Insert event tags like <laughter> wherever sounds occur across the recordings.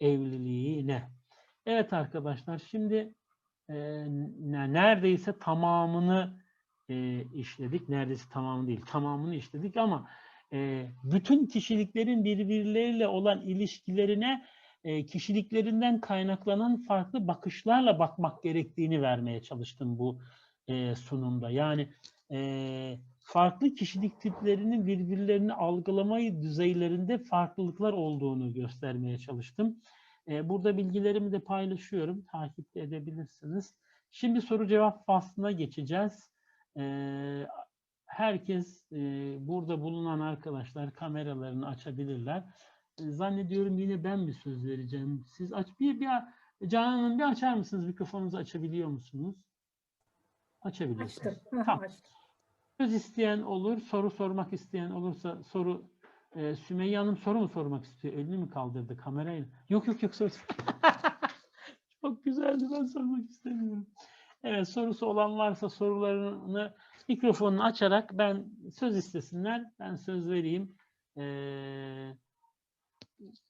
evliliğine. Evet arkadaşlar şimdi e, ne- neredeyse tamamını e, işledik. Neredeyse tamamı değil. Tamamını işledik ama e, bütün kişiliklerin birbirleriyle olan ilişkilerine e, kişiliklerinden kaynaklanan farklı bakışlarla bakmak gerektiğini vermeye çalıştım bu e, sunumda. Yani e, farklı kişilik tiplerinin birbirlerini algılamayı düzeylerinde farklılıklar olduğunu göstermeye çalıştım. E, burada bilgilerimi de paylaşıyorum. Takip de edebilirsiniz. Şimdi soru cevap faslına geçeceğiz. E, herkes e, burada bulunan arkadaşlar kameralarını açabilirler. Zannediyorum yine ben bir söz vereceğim. Siz aç bir bir Canan Hanım bir açar mısınız? Mikrofonunuzu açabiliyor musunuz? Açabiliyorsunuz. Açtım. Tamam. açtım. Söz isteyen olur, soru sormak isteyen olursa soru e, Sümeyye Hanım soru mu sormak istiyor? Elini mi kaldırdı kamerayla? Yok yok yok soru. <laughs> Çok güzeldi ben sormak istemiyorum. Evet sorusu olan varsa sorularını mikrofonunu açarak ben söz istesinler. Ben söz vereyim. Ee,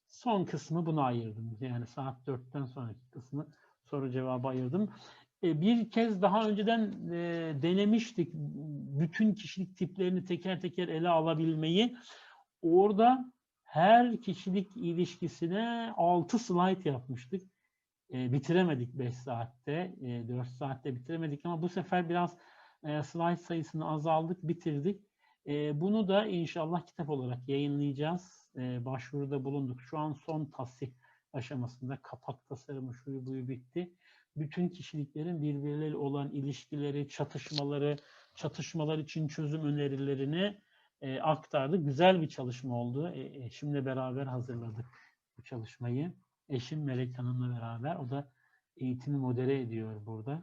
son kısmı buna ayırdım. Yani saat 4'ten sonraki kısmı soru cevabı ayırdım. E, bir kez daha önceden e, denemiştik bütün kişilik tiplerini teker teker ele alabilmeyi. Orada her kişilik ilişkisine 6 slide yapmıştık. E, bitiremedik 5 saatte, e, 4 saatte bitiremedik ama bu sefer biraz slide sayısını azaldık, bitirdik. Bunu da inşallah kitap olarak yayınlayacağız. Başvuruda bulunduk. Şu an son tasih aşamasında kapak tasarımı şuyu buyu bitti bütün kişiliklerin birbirleriyle olan ilişkileri, çatışmaları, çatışmalar için çözüm önerilerini e, aktardı. Güzel bir çalışma oldu. E, eşimle beraber hazırladık bu çalışmayı. Eşim Melek Hanım'la beraber. O da eğitimi modere ediyor burada.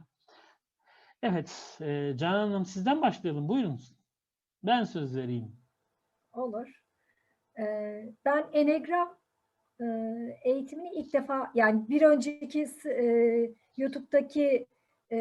Evet, e, Canan Hanım sizden başlayalım. Buyurun. Ben söz vereyim. Olur. Ee, ben Enegram e, eğitimini ilk defa yani bir önceki e, YouTube'daki e,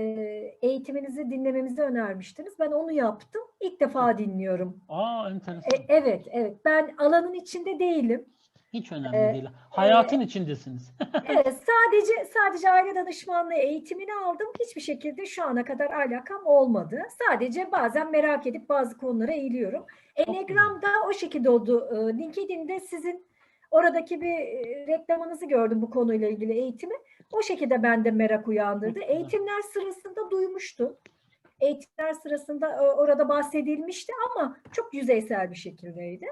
eğitiminizi dinlememizi önermiştiniz. Ben onu yaptım. İlk defa dinliyorum. Aa enteresan. E, evet, evet. Ben alanın içinde değilim. Hiç önemli e, değil. Hayatın içindesiniz. <laughs> Evet, sadece sadece aile danışmanlığı eğitimini aldım. Hiçbir şekilde şu ana kadar alakam olmadı. Sadece bazen merak edip bazı konulara eğiliyorum. Enneagram da o şekilde oldu. Ee, LinkedIn'de sizin oradaki bir e, reklamınızı gördüm bu konuyla ilgili eğitimi. O şekilde bende merak uyandırdı. Eğitimler sırasında duymuştum. Eğitimler sırasında e, orada bahsedilmişti ama çok yüzeysel bir şekildeydi.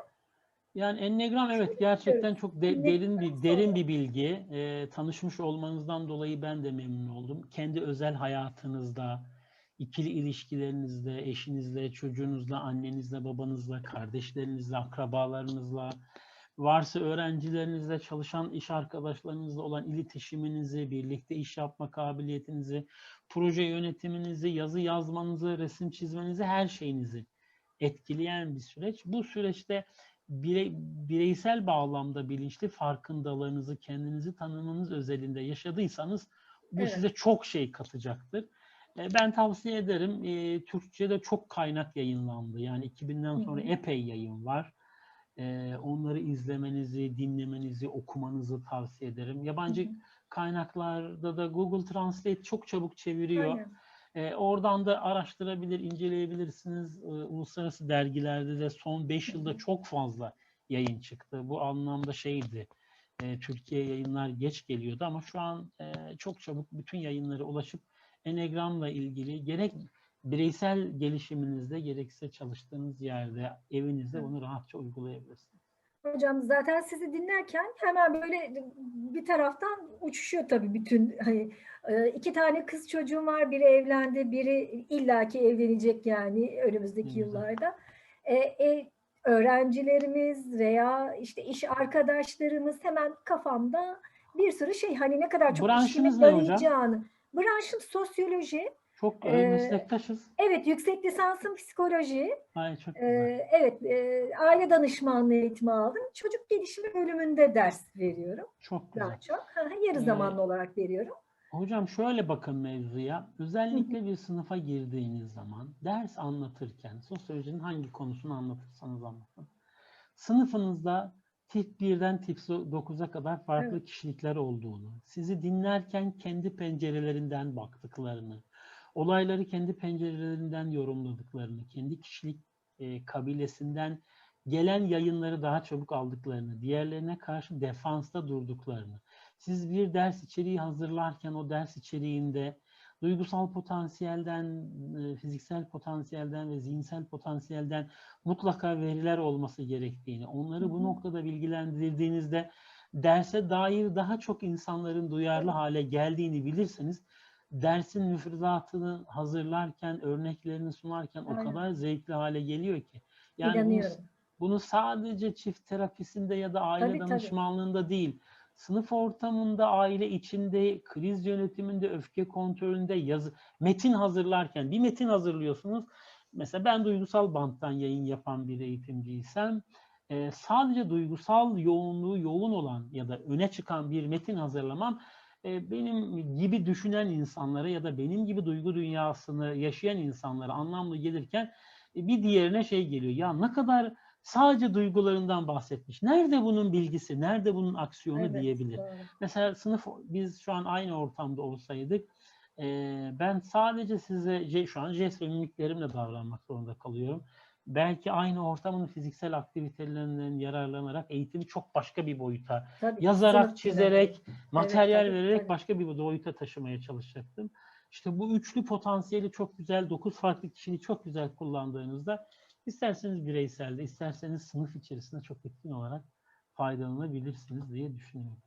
Yani Enneagram evet gerçekten çok de- derin bir derin bir bilgi. Ee, tanışmış olmanızdan dolayı ben de memnun oldum. Kendi özel hayatınızda, ikili ilişkilerinizde, eşinizle, çocuğunuzla, annenizle, babanızla, kardeşlerinizle, akrabalarınızla, varsa öğrencilerinizle, çalışan iş arkadaşlarınızla olan iletişiminizi, birlikte iş yapma kabiliyetinizi, proje yönetiminizi, yazı yazmanızı, resim çizmenizi, her şeyinizi etkileyen bir süreç. Bu süreçte birey, bireysel bağlamda bilinçli farkındalığınızı, kendinizi tanımanız özelinde yaşadıysanız bu Evet. size çok şey katacaktır. E, Ben tavsiye ederim. E, Türkçe'de çok kaynak yayınlandı. Yani 2000'den sonra epey yayın var. E, Onları izlemenizi, dinlemenizi, okumanızı tavsiye ederim. Yabancı kaynaklarda da Google Translate çok çabuk çeviriyor. Aynen. E, oradan da araştırabilir, inceleyebilirsiniz. E, uluslararası dergilerde de son 5 Hı yılda hı. çok fazla yayın çıktı. Bu anlamda şeydi. E, Türkiye yayınlar geç geliyordu ama şu an e, çok çabuk bütün yayınlara ulaşıp Enegram'la ilgili gerek bireysel gelişiminizde gerekse çalıştığınız yerde, evinizde Hı. bunu rahatça uygulayabilirsiniz. Hocam zaten sizi dinlerken hemen böyle bir taraftan uçuşuyor tabii bütün hani e, iki tane kız çocuğum var biri evlendi biri illaki evlenecek yani önümüzdeki güzel. yıllarda E, e, öğrencilerimiz veya işte iş arkadaşlarımız hemen kafamda bir sürü şey hani ne kadar çok hocam? yarayacağını branşım sosyoloji Çok e, Ee, meslektaşız. evet yüksek lisansım psikoloji Ay çok güzel. ee, evet, e, aile danışmanlığı eğitimi aldım. Çocuk gelişimi bölümünde ders veriyorum Çok güzel. daha çok. Ha, Yarı Ee, zamanlı olarak veriyorum. Hocam şöyle bakın mevzuya. Özellikle bir sınıfa girdiğiniz zaman ders anlatırken sosyolojinin hangi konusunu anlatırsanız anlatın. Sınıfınızda tip 1'den tip 9'a kadar farklı kişilikler olduğunu, sizi dinlerken kendi pencerelerinden baktıklarını, olayları kendi pencerelerinden yorumladıklarını, kendi kişilik e, kabilesinden gelen yayınları daha çabuk aldıklarını, diğerlerine karşı defansta durduklarını, siz bir ders içeriği hazırlarken o ders içeriğinde duygusal potansiyelden, e, fiziksel potansiyelden ve zihinsel potansiyelden mutlaka veriler olması gerektiğini, onları bu noktada bilgilendirdiğinizde derse dair daha çok insanların duyarlı hale geldiğini bilirseniz dersin müfredatını hazırlarken, örneklerini sunarken o Aynen. kadar zevkli hale geliyor ki. Yani bunu, bunu sadece çift terapisinde ya da aile Tabii, tabii. danışmanlığında değil, sınıf ortamında, aile içinde, kriz yönetiminde, öfke kontrolünde, yazı, metin hazırlarken, bir metin hazırlıyorsunuz. Mesela ben duygusal banttan yayın yapan bir eğitimciysem, e, sadece duygusal yoğunluğu yoğun olan ya da öne çıkan bir metin hazırlamam, benim gibi düşünen insanlara ya da benim gibi duygu dünyasını yaşayan insanlara anlamlı gelirken e, bir diğerine şey geliyor. Ya ne kadar sadece duygularından bahsetmiş. Nerede bunun bilgisi, nerede bunun aksiyonu Evet, diyebilir. doğru. Mesela sınıf biz şu an aynı ortamda olsaydık eee, ben sadece size şu an jest ve mimiklerimle davranmak zorunda kalıyorum. Belki aynı ortamın fiziksel aktivitelerinden yararlanarak eğitimi çok başka bir boyuta Tabii, yazarak, sınıf çizerek, materyal tabii, vererek tabii. başka bir boyuta taşımaya çalışacaktım. İşte bu üçlü potansiyeli çok güzel, dokuz farklı kişiliği çok güzel kullandığınızda isterseniz bireyselde, isterseniz sınıf içerisinde çok etkin olarak faydalanabilirsiniz diye düşünüyorum.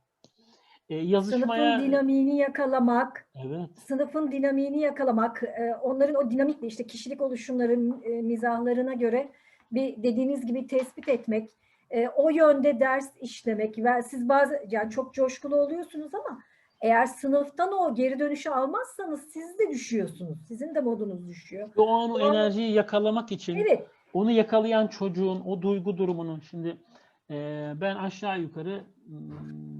Ee, yazışmaya... Sınıfın dinamiğini yakalamak, Evet, sınıfın dinamiğini yakalamak, e, onların o dinamikle işte kişilik oluşumları, e, mizahlarına göre bir dediğiniz gibi tespit etmek, e, o yönde ders işlemek ve siz bazı yani çok coşkulu oluyorsunuz ama eğer sınıftan o geri dönüşü almazsanız siz de düşüyorsunuz. Sizin de modunuz düşüyor. o an o O an- enerjiyi yakalamak için Evet, onu yakalayan çocuğun o duygu durumunun şimdi e, ben aşağı yukarı hmm,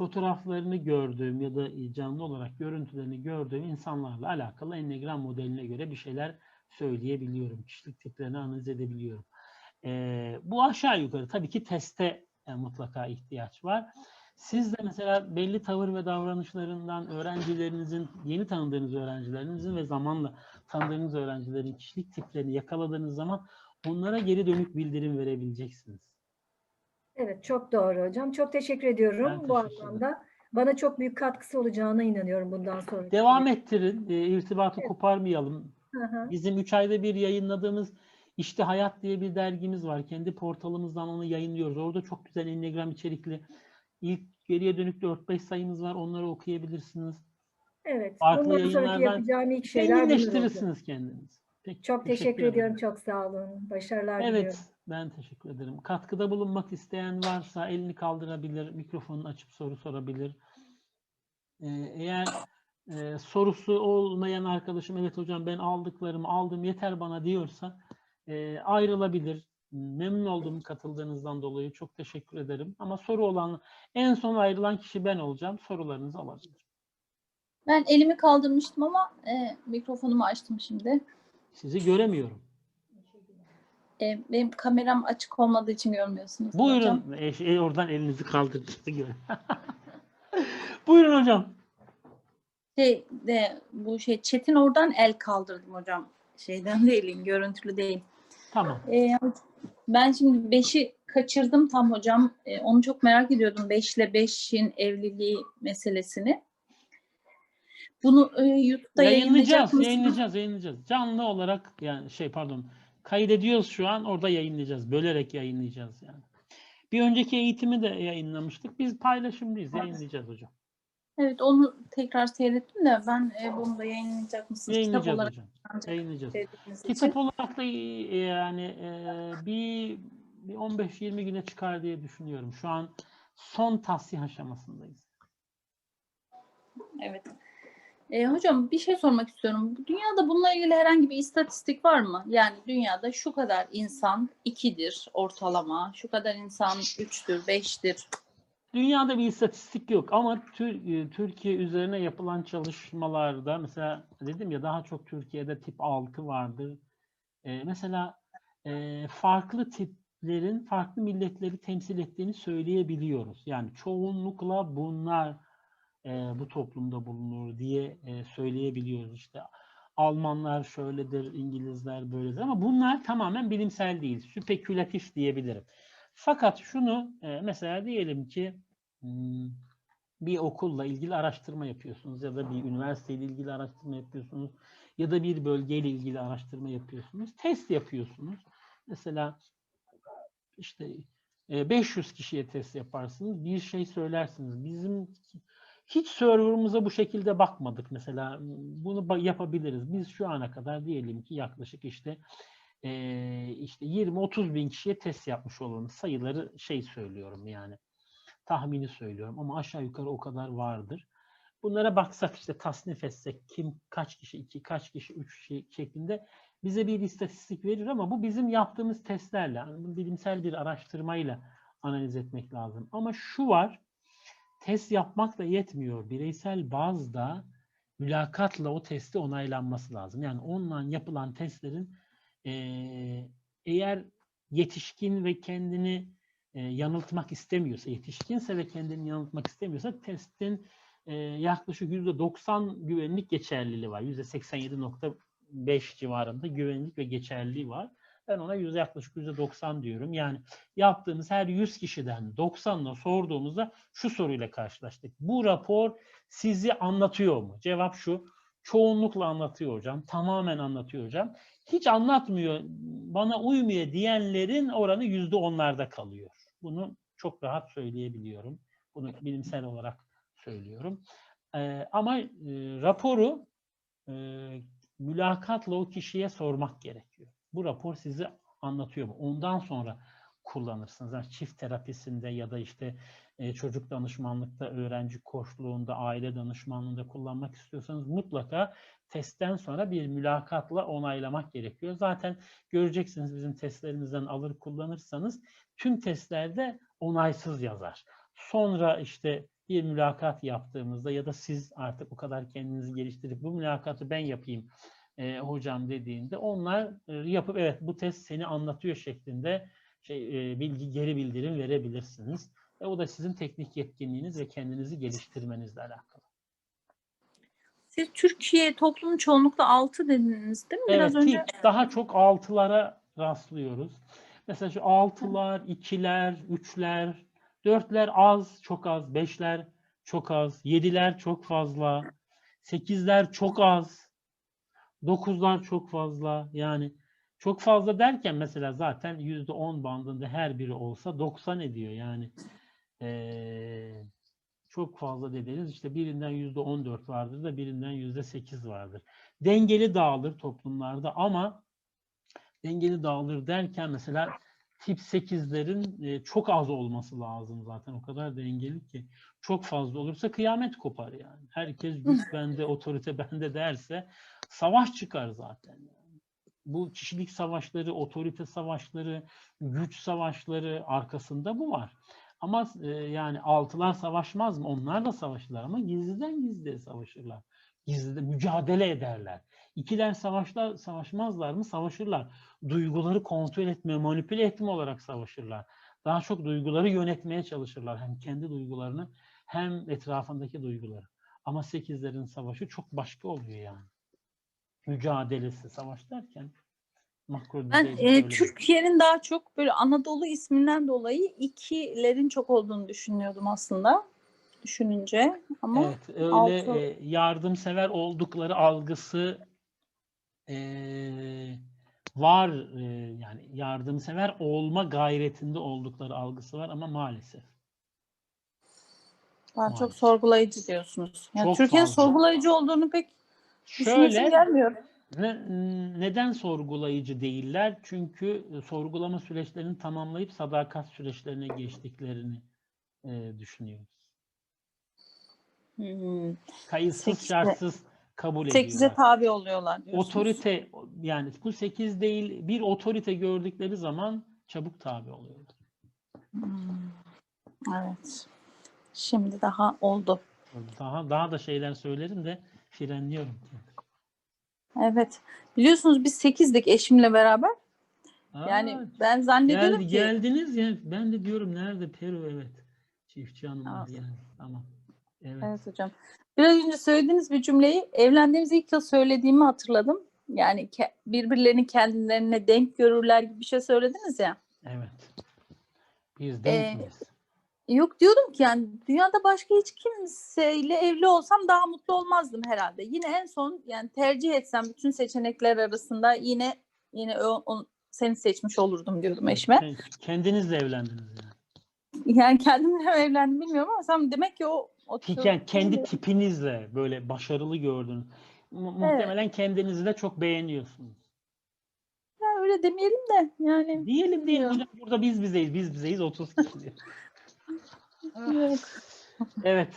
fotoğraflarını gördüğüm ya da canlı olarak görüntülerini gördüğüm insanlarla alakalı enneagram modeline göre bir şeyler söyleyebiliyorum. Kişilik tiplerini analiz edebiliyorum. E, bu aşağı yukarı tabii ki teste e, mutlaka ihtiyaç var. Siz de mesela belli tavır ve davranışlarından öğrencilerinizin, yeni tanıdığınız öğrencilerinizin ve zamanla tanıdığınız öğrencilerin kişilik tiplerini yakaladığınız zaman onlara geri dönük bildirim verebileceksiniz. Evet çok doğru hocam. Çok teşekkür ediyorum Ben bu teşekkür ederim. anlamda. Bana çok büyük katkısı olacağına inanıyorum bundan sonra. Devam ettirin, e, irtibatı Evet. koparmayalım. Hı hı. Bizim 3 ayda bir yayınladığımız İşte Hayat diye bir dergimiz var. Kendi portalımızdan onu yayınlıyoruz. Orada çok güzel enneagram içerikli ilk geriye dönük 4-5 sayımız var. Onları okuyabilirsiniz. Evet. Farklı Bundan sonraki yayınlardan yapacağım ilk şeyler. Zenginleştirirsiniz kendinizi. Peki, Çok teşekkür, ederim. ediyorum. Çok sağ olun. Başarılar diliyorum. Ben teşekkür ederim. Katkıda bulunmak isteyen varsa elini kaldırabilir, mikrofonunu açıp soru sorabilir. Ee, eğer e, sorusu olmayan arkadaşım, evet hocam ben aldıklarımı aldım yeter bana diyorsa e, ayrılabilir. Memnun oldum katıldığınızdan dolayı. Çok teşekkür ederim. Ama soru olan, en son ayrılan kişi ben olacağım. Sorularınızı alabilirim. Ben elimi kaldırmıştım ama e, mikrofonumu açtım şimdi. Sizi göremiyorum. E, benim kameram açık olmadığı için görmüyorsunuz. hocam. Buyurun. E, şey, oradan elinizi kaldırdığınızı görün. <laughs> Buyurun hocam. Şey de bu şey Çetin oradan el kaldırdım hocam. Şeyden <laughs> değil, görüntülü değil. Tamam. E, ben şimdi 5'i kaçırdım tam hocam. E, onu çok merak ediyordum 5 ile 5'in evliliği meselesini. Bunu e, YouTube'da Yayınlayacağız, yayınlayacağız, yayınlayacağız. Canlı olarak yani şey pardon, kaydediyoruz şu an orada yayınlayacağız. Bölerek yayınlayacağız yani. Bir önceki eğitimi de yayınlamıştık. Biz paylaşımlıyız, yayınlayacağız hocam. Evet onu tekrar seyrettim de ben e, bunu da yayınlayacak mısınız? Kitap Yayınlayacağız olarak hocam. Yayınlayacağız. Kitap olarak da e, yani e, bir, bir 15-20 güne çıkar diye düşünüyorum. Şu an son tasih aşamasındayız. Evet. E, hocam bir şey sormak istiyorum. Dünyada bununla ilgili herhangi bir istatistik var mı? Yani dünyada şu kadar insan ikidir ortalama, şu kadar insan üçtür, beştir. Dünyada bir istatistik yok ama e, Türkiye üzerine yapılan çalışmalarda mesela dedim ya daha çok Türkiye'de tip 6 vardır. E, mesela e, farklı tip testlerin farklı milletleri temsil ettiğini söyleyebiliyoruz. Yani çoğunlukla bunlar e, bu toplumda bulunur diye e, söyleyebiliyoruz. İşte Almanlar şöyledir, İngilizler böyledir ama bunlar tamamen bilimsel değil, spekülatif diyebilirim. Fakat şunu e, mesela diyelim ki hmm, bir okulla ilgili araştırma yapıyorsunuz ya da bir üniversiteyle ilgili araştırma yapıyorsunuz ya da bir bölgeyle ilgili araştırma yapıyorsunuz. Test yapıyorsunuz. Mesela işte e, 500 kişiye test yaparsınız. Bir şey söylersiniz. Bizim hiç server'ımıza bu şekilde bakmadık mesela. Bunu yapabiliriz. Biz şu ana kadar diyelim ki yaklaşık işte e, işte 20-30 bin kişiye test yapmış olalım. Sayıları şey söylüyorum yani. Tahmini söylüyorum ama aşağı yukarı o kadar vardır. Bunlara baksak işte tasnif etsek kim kaç kişi iki kaç kişi üç kişi şeklinde bize bir istatistik verir ama bu bizim yaptığımız testlerle yani bilimsel bir araştırmayla analiz etmek lazım. Ama şu var test yapmakla yetmiyor. Bireysel bazda mülakatla o testi onaylanması lazım. Yani online yapılan testlerin eee, eğer yetişkin ve kendini e, yanıltmak istemiyorsa, yetişkinse ve kendini yanıltmak istemiyorsa testin e, yaklaşık %90 güvenlik geçerliliği var. %87.5 civarında güvenlik ve geçerliliği var. Ben ona yüzde yaklaşık %90 diyorum. Yani yaptığımız her 100 kişiden 90'la sorduğumuzda şu soruyla karşılaştık. Bu rapor sizi anlatıyor mu? Cevap şu. Çoğunlukla anlatıyor hocam. Tamamen anlatıyor hocam. Hiç anlatmıyor, bana uymuyor diyenlerin oranı yüzde onlarda kalıyor. Bunu çok rahat söyleyebiliyorum. Bunu bilimsel olarak söylüyorum. Ee, ama e, raporu e, mülakatla o kişiye sormak gerekiyor. Bu rapor sizi anlatıyor mu? Ondan sonra kullanırsınız. Yani çift terapisinde ya da işte e, çocuk danışmanlıkta, öğrenci koçluğunda, aile danışmanlığında kullanmak istiyorsanız mutlaka testten sonra bir mülakatla onaylamak gerekiyor. Zaten göreceksiniz bizim testlerimizden alır kullanırsanız tüm testlerde onaysız yazar. Sonra işte bir mülakat yaptığımızda ya da siz artık o kadar kendinizi geliştirip bu mülakatı ben yapayım e, hocam dediğinde onlar e, yapıp evet bu test seni anlatıyor şeklinde şey, e, bilgi geri bildirim verebilirsiniz. E, o da sizin teknik yetkinliğiniz ve kendinizi geliştirmenizle alakalı. Siz Türkiye toplumu çoğunlukla 6 dediniz değil mi? Biraz evet önce daha çok altılara rastlıyoruz. Mesela şu altılar, ikiler, üçler, dörtler az, çok az, beşler çok az, yediler çok fazla, sekizler çok az, dokuzlar çok fazla. Yani çok fazla derken mesela zaten yüzde on bandında her biri olsa 90 ediyor yani. Eee, çok fazla dediniz işte birinden yüzde 14 vardır da birinden yüzde 8 vardır. Dengeli dağılır toplumlarda ama dengeli dağılır derken mesela tip 8'lerin e, çok az olması lazım zaten. O kadar dengeli ki. Çok fazla olursa kıyamet kopar yani. Herkes güç <laughs> bende, otorite bende derse savaş çıkar zaten. Bu kişilik savaşları, otorite savaşları, güç savaşları arkasında bu var. Ama e, yani altılar savaşmaz mı? Onlar da savaşırlar ama gizliden gizliye savaşırlar. Gizlide mücadele ederler. İkiler savaşlar, savaşmazlar mı? Savaşırlar. Duyguları kontrol etme, manipüle etme olarak savaşırlar. Daha çok duyguları yönetmeye çalışırlar. Hem kendi duygularını hem etrafındaki duyguları. Ama sekizlerin savaşı çok başka oluyor yani. Mücadelesi, savaş derken makro ben e, Türkiye'nin daha çok böyle Anadolu isminden dolayı ikilerin çok olduğunu düşünüyordum aslında. Düşününce ama Evet, öyle altı- e, yardımsever oldukları algısı e, var e, yani yardımsever olma gayretinde oldukları algısı var ama maalesef. daha çok maalesef. sorgulayıcı diyorsunuz. Yani Çok Türkiye'nin sorgulayıcı olduğunu pek Şöyle gelmiyor. ne- neden sorgulayıcı değiller? Çünkü e, sorgulama süreçlerini tamamlayıp sadakat süreçlerine geçtiklerini e, düşünüyoruz. Hmm. Kayıtsız Sekize- şartsız kabul Sekize ediyorlar. tabi oluyorlar diyorsunuz. otorite yani bu 8 değil bir otorite gördükleri zaman çabuk tabi oluyorlar. Hmm. Evet. Şimdi daha oldu. Daha daha da şeyler söylerim de frenliyorum. Evet. Biliyorsunuz biz sekizdik eşimle beraber. Yani Aa, ben zannediyorum geldi- ki geldiniz ya. Ben de diyorum nerede Peru evet. Çiftçi hanımlar yani. Tamam. Evet. Evet hocam. Biraz önce söylediğiniz bir cümleyi evlendiğimiz ilk yıl söylediğimi hatırladım. Yani ke- birbirlerini kendilerine denk görürler gibi bir şey söylediniz ya. Evet. Biz Ee, denk miyiz? Yok diyordum ki yani dünyada başka hiç kimseyle evli olsam daha mutlu olmazdım herhalde. Yine en son yani tercih etsem bütün seçenekler arasında yine yine o, o- seni seçmiş olurdum diyordum eşime. Ken- Kendinizle evlendiniz yani. Yani kendimle evlendim bilmiyorum ama sen demek ki o, o yani kendi tipinizle böyle başarılı gördünüz. Mu- Muhtemelen kendinizi de çok beğeniyorsunuz. Ya öyle demeyelim de yani. Diyelim diyelim hocam burada biz bizeyiz, biz bizeyiz 30 kişi. <laughs> Evet, evet.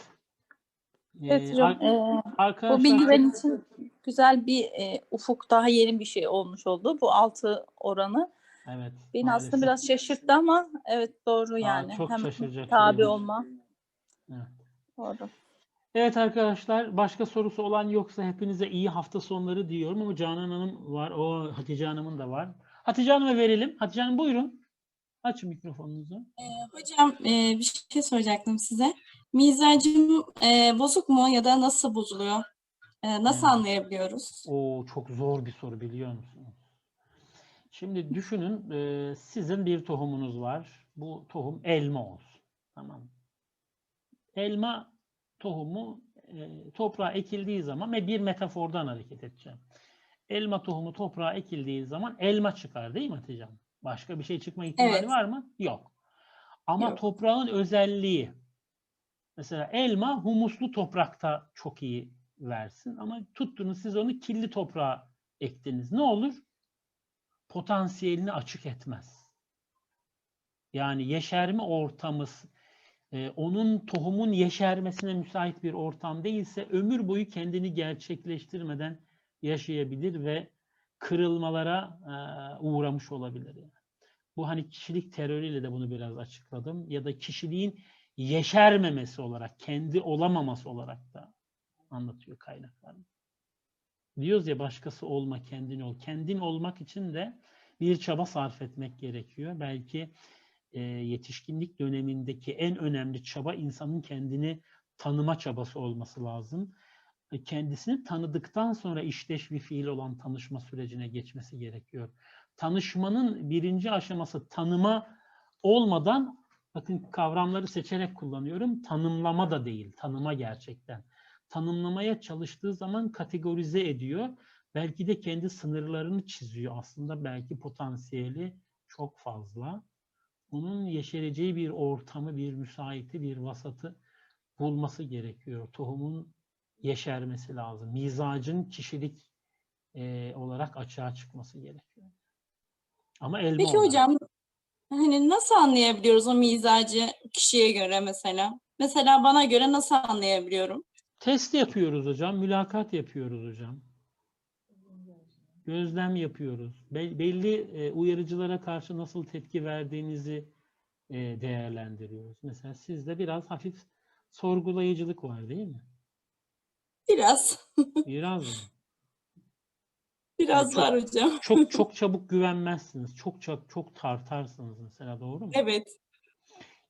evet Ee, hocam. Ee, arkadaşlar bu bilgi benim için güzel bir e, ufuk daha yeni bir şey olmuş oldu. Bu altı oranı evet. beni maalesef. aslında biraz şaşırttı ama evet doğru Aa, yani. çok Hem şaşıracak tabi olma. Evet. Doğru. Evet arkadaşlar başka sorusu olan yoksa hepinize iyi hafta sonları diyorum ama Canan Hanım var. O Hatice Hanım'ın da var. Hatice Hanım'a verelim. Hatice Hanım buyurun. Açın mikrofonunuzu. Hocam e, bir şey soracaktım size. Mizacım e, bozuk mu ya da nasıl bozuluyor? E, nasıl Hmm. anlayabiliyoruz? O çok zor bir soru biliyor musunuz? Şimdi düşünün e, sizin bir tohumunuz var. Bu tohum elma olsun. Tamam. Elma tohumu e, toprağa ekildiği zaman ve bir metafordan hareket edeceğim. Elma tohumu toprağa ekildiği zaman elma çıkar değil mi Hatice Hanım? Başka bir şey çıkma ihtimali Evet. var mı? Yok. Ama Yok. toprağın özelliği mesela elma humuslu toprakta çok iyi versin ama tuttunuz siz onu kirli toprağa ektiniz. Ne olur? Potansiyelini açık etmez. Yani yeşerme ortamı e, onun tohumun yeşermesine müsait bir ortam değilse ömür boyu kendini gerçekleştirmeden yaşayabilir ve kırılmalara e, uğramış olabilir. Yani. Bu hani kişilik terörüyle de bunu biraz açıkladım. Ya da kişiliğin yeşermemesi olarak, kendi olamaması olarak da anlatıyor kaynaklar. Diyoruz ya başkası olma, kendin ol. Kendin olmak için de bir çaba sarf etmek gerekiyor. Belki e, yetişkinlik dönemindeki en önemli çaba insanın kendini tanıma çabası olması lazım. E, Kendisini tanıdıktan sonra işleş bir fiil olan tanışma sürecine geçmesi gerekiyor. Tanışmanın birinci aşaması tanıma olmadan bakın kavramları seçerek kullanıyorum. Tanımlama da değil, tanıma gerçekten. Tanımlamaya çalıştığı zaman kategorize ediyor. Belki de kendi sınırlarını çiziyor. Aslında belki potansiyeli çok fazla. Onun yeşereceği bir ortamı, bir müsaiti, bir vasatı bulması gerekiyor. Tohumun yeşermesi lazım. Mizacın kişilik e, olarak açığa çıkması gerekiyor. Ama elma Peki olarak. hocam hani nasıl anlayabiliyoruz o mizacı kişiye göre mesela? Mesela bana göre nasıl anlayabiliyorum? Test yapıyoruz hocam, mülakat yapıyoruz hocam. Gözlem yapıyoruz. Be- belli e, uyarıcılara karşı nasıl tepki verdiğinizi e, değerlendiriyoruz. Mesela sizde biraz hafif sorgulayıcılık var değil mi? Biraz. Biraz mı? <laughs> Biraz çok- var hocam. Çok <laughs> çok çabuk güvenmezsiniz. Çok çok çok tartarsınız mesela doğru mu? Evet.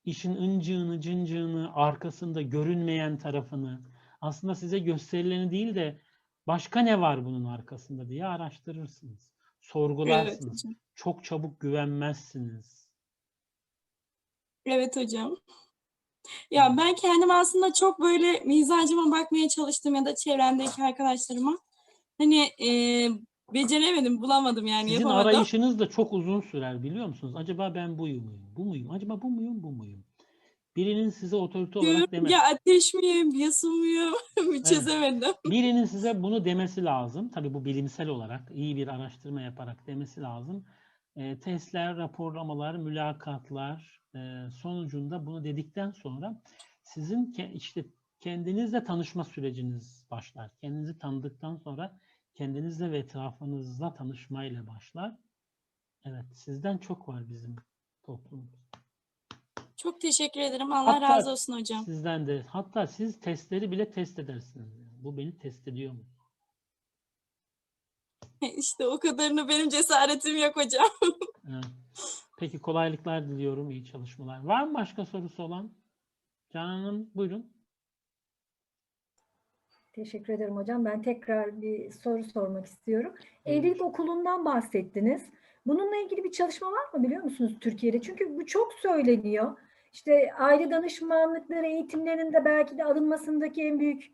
işin ıncığını, cıncığını, arkasında görünmeyen tarafını, aslında size gösterileni değil de başka ne var bunun arkasında diye araştırırsınız. Evet Sorgularsınız. hocam. Çok çabuk güvenmezsiniz. Evet hocam. Ya ben kendim aslında çok böyle mizacıma bakmaya çalıştım ya da çevremdeki arkadaşlarıma. Hani e, beceremedim, bulamadım yani Sizin yapamadım. arayışınız da çok uzun sürer biliyor musunuz? Acaba ben buyum muyum? Bu muyum? Acaba bu muyum? Bu muyum? Birinin size otorite olarak Diyorum demesi. ya ateş miyim, ya su muyum? Bir çözemedim. Birinin size bunu demesi lazım. Tabii bu bilimsel olarak iyi bir araştırma yaparak demesi lazım. E, testler, raporlamalar, mülakatlar e, sonucunda bunu dedikten sonra sizin ke- işte kendinizle tanışma süreciniz başlar. Kendinizi tanıdıktan sonra kendinizle ve etrafınızla tanışmayla başlar. Evet, sizden çok var bizim toplumumuzda. Çok teşekkür ederim. Allah Hatta razı olsun hocam. Sizden de. Hatta siz testleri bile test edersiniz. Bu beni test ediyor mu? <laughs> İşte o kadarını benim cesaretim yok hocam. <laughs> Evet. Peki kolaylıklar diliyorum, iyi çalışmalar. Var mı başka sorusu olan? Canan Hanım buyurun. Teşekkür ederim hocam. Ben tekrar bir soru sormak istiyorum. Evlilik okulundan bahsettiniz. Bununla ilgili bir çalışma var mı biliyor musunuz Türkiye'de? Çünkü bu çok söyleniyor. İşte aile danışmanlıkları eğitimlerinde belki de alınmasındaki en büyük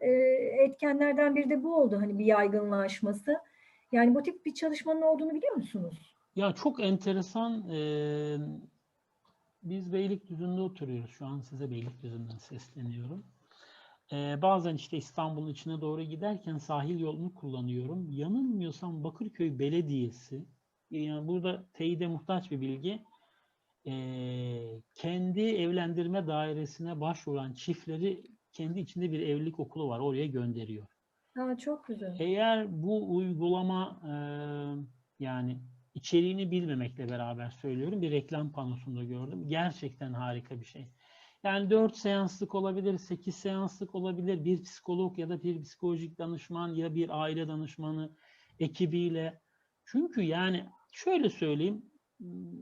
e, etkenlerden biri de bu oldu. Hani bir yaygınlaşması. Yani bu tip bir çalışmanın olduğunu biliyor musunuz? Ya çok enteresan. eee, biz Beylikdüzü'nde oturuyoruz. Şu an size Beylikdüzü'nden sesleniyorum. Eee, bazen işte İstanbul'un içine doğru giderken sahil yolunu kullanıyorum. Yanılmıyorsam Bakırköy Belediyesi, yani burada teyide muhtaç bir bilgi, eee, kendi evlendirme dairesine başvuran çiftleri kendi içinde bir evlilik okulu var. Oraya gönderiyor. Aa, çok güzel. Eğer bu uygulama e, yani içeriğini bilmemekle beraber söylüyorum. Bir reklam panosunda gördüm. Gerçekten harika bir şey. Yani 4 seanslık olabilir, 8 seanslık olabilir. Bir psikolog ya da bir psikolojik danışman ya bir aile danışmanı ekibiyle. Çünkü yani şöyle söyleyeyim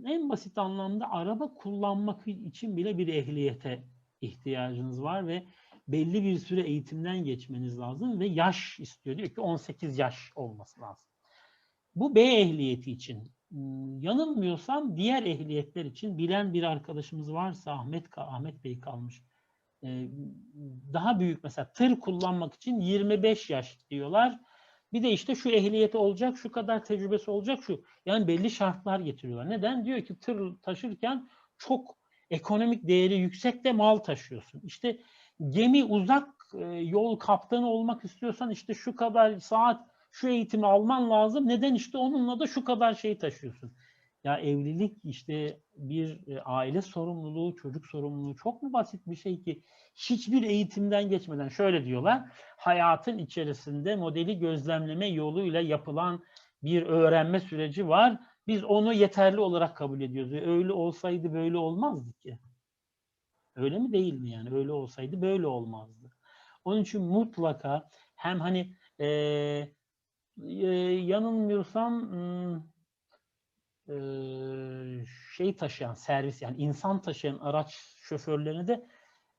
en basit anlamda araba kullanmak için bile bir ehliyete ihtiyacınız var ve belli bir süre eğitimden geçmeniz lazım ve yaş istiyor. Diyor ki 18 yaş olması lazım. Bu B ehliyeti için. Yanılmıyorsam diğer ehliyetler için bilen bir arkadaşımız varsa Ahmet Ahmet Bey kalmış. Ee, Daha büyük mesela tır kullanmak için 25 yaş diyorlar. Bir de işte şu ehliyeti olacak, şu kadar tecrübesi olacak, şu. Yani belli şartlar getiriyorlar. Neden? Diyor ki tır taşırken çok ekonomik değeri yüksek de mal taşıyorsun. İşte gemi uzak yol kaptanı olmak istiyorsan işte şu kadar saat şu eğitimi alman lazım. Neden işte onunla da şu kadar şey taşıyorsun. Ya evlilik işte bir e, aile sorumluluğu, çocuk sorumluluğu çok mu basit bir şey ki hiçbir eğitimden geçmeden şöyle diyorlar. Hayatın içerisinde modeli gözlemleme yoluyla yapılan bir öğrenme süreci var. Biz onu yeterli olarak kabul ediyoruz. Ve öyle olsaydı böyle olmazdı ki. Öyle mi değil mi yani? Öyle olsaydı böyle olmazdı. Onun için mutlaka hem hani eee e, yanılmıyorsam eee, şey taşıyan servis yani insan taşıyan araç şoförlerine de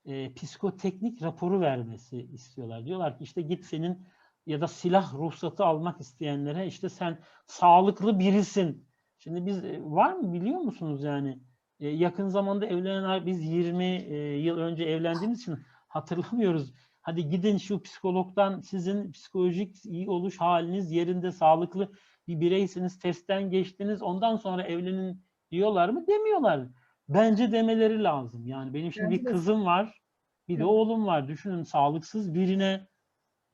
e, psikoteknik raporu vermesi istiyorlar. Diyorlar ki işte git senin ya da silah ruhsatı almak isteyenlere işte sen sağlıklı birisin. Şimdi biz e, var mı biliyor musunuz yani e, yakın zamanda evlenen biz 20 e, yıl önce evlendiğimiz için hatırlamıyoruz. Hadi gidin şu psikologdan sizin psikolojik iyi oluş haliniz yerinde sağlıklı bir bireysiniz, testten geçtiniz, ondan sonra evlenin diyorlar mı? Demiyorlar. Bence demeleri lazım. Yani benim şimdi bir kızım var, bir de oğlum var. Düşünün sağlıksız birine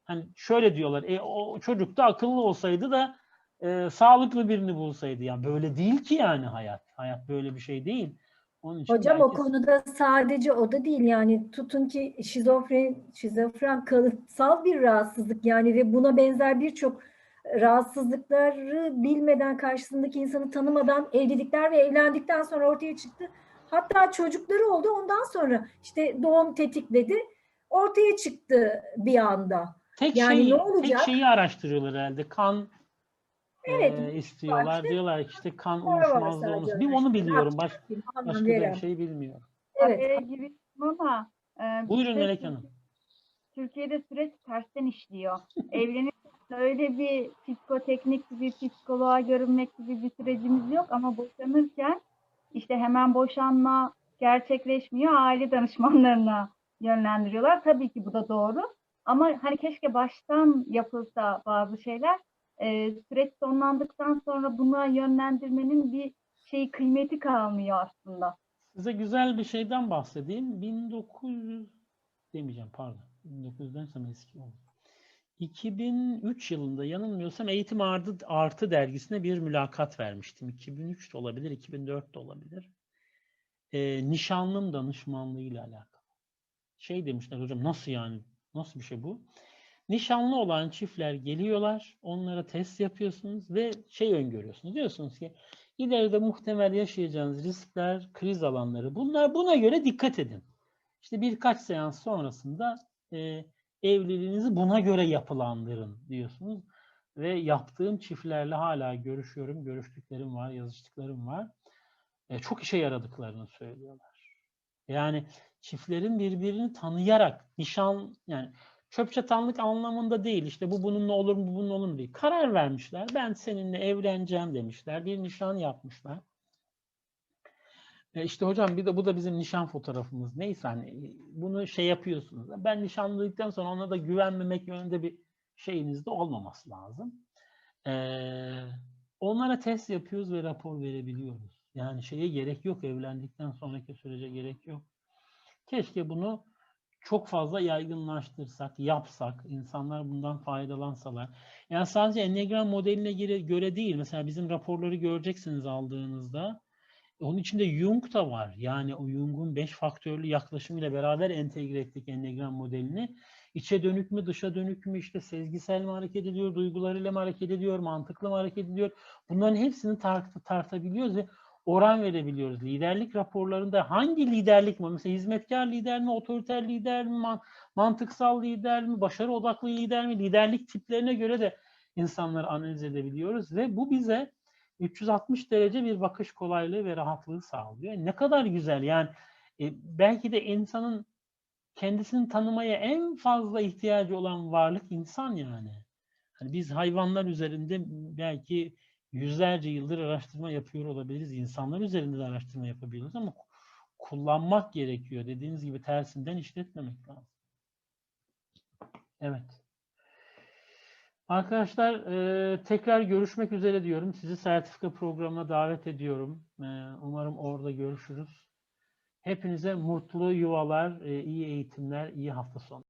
hani şöyle diyorlar. E, o çocuk da akıllı olsaydı da e, sağlıklı birini bulsaydı. Ya böyle değil ki yani hayat. Hayat böyle bir şey değil. Onun için Hocam o herkes- konuda sadece o da değil yani tutun ki şizofren, şizofren kalıtsal bir rahatsızlık yani ve buna benzer birçok rahatsızlıkları bilmeden karşısındaki insanı tanımadan evlilikler ve evlendikten sonra ortaya çıktı. Hatta çocukları oldu ondan sonra işte doğum tetikledi ortaya çıktı bir anda. Tek Yani şeyi, ne tek olacak? şeyi araştırıyorlar herhalde. Kan Evet, e, istiyorlar. işte. Diyorlar ki işte kan Para var uyuşmazlığı sadece olması. Bir onu biliyorum. Baş, başka bir şey bilmiyorum. Evet. Araya gireyim ama e, Buyurun Melek Hanım. Türkiye'de süreç tersten işliyor. <laughs> Evlenirken öyle bir psikoteknik gibi, psikoloğa görünmek gibi bir sürecimiz yok ama boşanırken işte hemen boşanma gerçekleşmiyor. Aile danışmanlarına yönlendiriyorlar. Tabii ki bu da doğru. Ama hani keşke baştan yapılsa bazı şeyler. E, süreç sonlandıktan sonra buna yönlendirmenin bir şey kıymeti kalmıyor aslında. Size güzel bir şeyden bahsedeyim. 1900 demeyeceğim pardon. 1900 dersem eski oldu. 2003 yılında yanılmıyorsam Eğitim Artı, Artı dergisine bir mülakat vermiştim. 2003 de olabilir, 2004 de olabilir. Ee, nişanlım danışmanlığıyla alakalı. Şey demişler hocam nasıl yani? Nasıl bir şey bu? Nişanlı olan çiftler geliyorlar, onlara test yapıyorsunuz ve şey öngörüyorsunuz. Diyorsunuz ki ileride muhtemel yaşayacağınız riskler, kriz alanları bunlar buna göre dikkat edin. İşte birkaç seans sonrasında e, evliliğinizi buna göre yapılandırın diyorsunuz. ve yaptığım çiftlerle hala görüşüyorum, görüştüklerim var, yazıştıklarım var. E, çok işe yaradıklarını söylüyorlar. Yani çiftlerin birbirini tanıyarak nişan yani çöp çatanlık anlamında değil. İşte bu bununla olur mu, bu bununla olur mu değil. Karar vermişler. Ben seninle evleneceğim demişler. Bir nişan yapmışlar. E işte hocam bir de bu da bizim nişan fotoğrafımız. Neyse hani e, bunu şey yapıyorsunuz. Ben nişanlılıktan sonra ona da güvenmemek yönünde bir şeyiniz de olmaması lazım. Ee, onlara test yapıyoruz ve rapor verebiliyoruz. Yani şeye gerek yok. Evlendikten sonraki sürece gerek yok. Keşke bunu çok fazla yaygınlaştırsak, yapsak, insanlar bundan faydalansalar. Yani sadece Enneagram modeline göre, değil. Mesela bizim raporları göreceksiniz aldığınızda. Onun içinde Jung da var. Yani o Jung'un beş faktörlü yaklaşımıyla beraber entegre ettik Enneagram modelini. İçe dönük mü, dışa dönük mü, işte sezgisel mi hareket ediyor, duygularıyla mı hareket ediyor, mantıklı mı hareket ediyor? Bunların hepsini tart tartabiliyoruz ve oran verebiliyoruz. Liderlik raporlarında hangi liderlik mi? Mesela hizmetkar lider mi, otoriter lider mi, man- mantıksal lider mi, başarı odaklı lider mi? Liderlik tiplerine göre de insanları analiz edebiliyoruz ve bu bize 360 derece bir bakış kolaylığı ve rahatlığı sağlıyor. Ne kadar güzel yani e, belki de insanın kendisini tanımaya en fazla ihtiyacı olan varlık insan yani. Hani biz hayvanlar üzerinde belki yüzlerce yıldır araştırma yapıyor olabiliriz. İnsanlar üzerinde de araştırma yapabiliriz ama kullanmak gerekiyor. Dediğiniz gibi tersinden işletmemek lazım. Evet. Arkadaşlar e, tekrar görüşmek üzere diyorum. Sizi sertifika programına davet ediyorum. E, umarım orada görüşürüz. Hepinize mutlu yuvalar, e, iyi eğitimler, iyi hafta sonu.